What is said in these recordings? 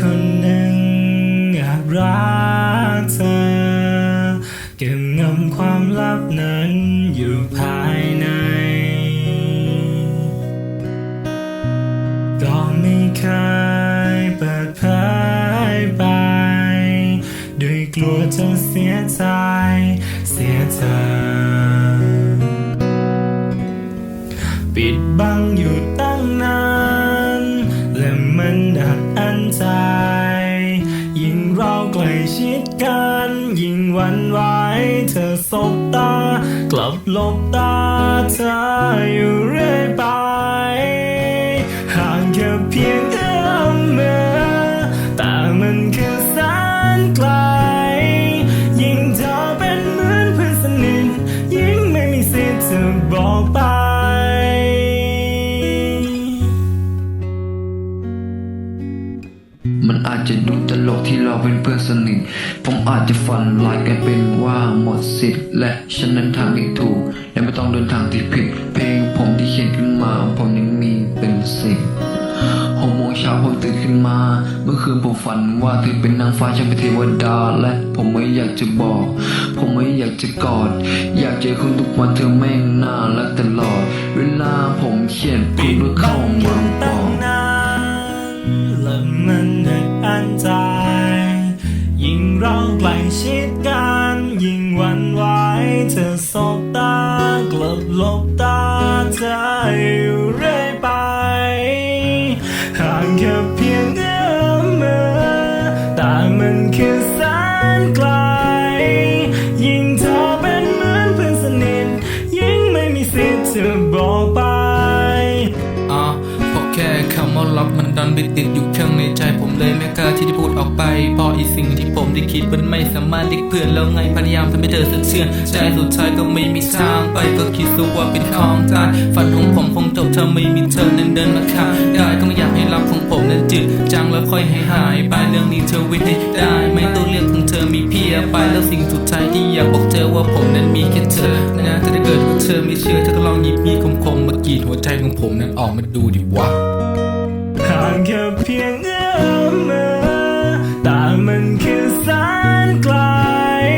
คนหนึ่งอยากรักเธอเก็บงำความลับนั้นอยู่ภายใน ก็ไม่เคยเปิดเผยไป ด้วยกลัวจะเสียใจเสียเธอ ปิดบังอยู่ตั้งนาน มันดัดอันใจ ยิ่งเราใกล้ชิดกัน ยิ่งวันไหวเธอสบตา กลับหลบตาเธออยู่เรื่อยไป อาจจะดูตลกที่เราเป็นเพื่อนสนิท ผมอาจจะฝันลายกันเป็นว่าหมดสิทธิ์ และฉันนั้นทางที่ถูก และไม่ต้องเดินทางที่ผิด เพลงผมที่เขียนขึ้นมา ผมยังมีเป็นสิบหกโมงเช้าผมตื่นขึ้นมา เมื่อคืนผมฝันว่าเธอเป็นนางฟ้าฉันเป็นเทวดา และผมไม่อยากจะบอก ผมไม่อยากจะกอด อยากเจอคุณทุกวันเธอแม่งน่ารักตลอด เวลาผมเขียนพูดด้วยเข้ามาบตั้องกนานและมันดึกอันใจ ยิ่งเราใกล้ชิดกัน ยิ่งหวันไหวเธอสบตากลับหลบตาเธออยู่เรื่อยไปห่างแค่เพียำว่ารักมันดันไปติดอยู่ข้างในใจผมเลยไม่กล้าที่จะพูดออกไปเพราะอีสิ่งที่ผมได้คิดมันไม่สามารถเรียกเพื่อนแล้วไงพยายามทำให้เธอสะเทือนใจสุดท้ายก็ไม่มีทางไปก็คิดซะว่าเป็นของตายฝันของผมคงจบถ้าไม่มีเธอนั้นเดินมาข้างกายก็ไม่อยากให้รักของผมนั้นจืดจางแล้วค่อยให้หายไปเรื่องนี้เธอว้นให้ได้ไม่ตัวเลือกของเธอมีเพียไปแล้วสิ่งสุดท้ายที่อยากบอกเธอว่าผมนั้นมีแค่เธอนะถ้าเกิดว่าเธอไม่เชื่อเธอก็ลองหยิบมีดคมๆมากรีดหัวใจของผมนั้นออกมาดูดิวะ แค่เพียงเอื้อมมือตามันคือสารกลาย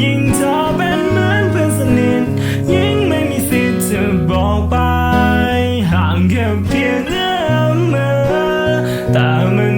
ยิ่งเธอเป็นเหมือนเพื่อนสนิทยิ่งไม่มีสิทธิ์จะบอกไปห่างแค่เพียงเอื้อมมือตามัน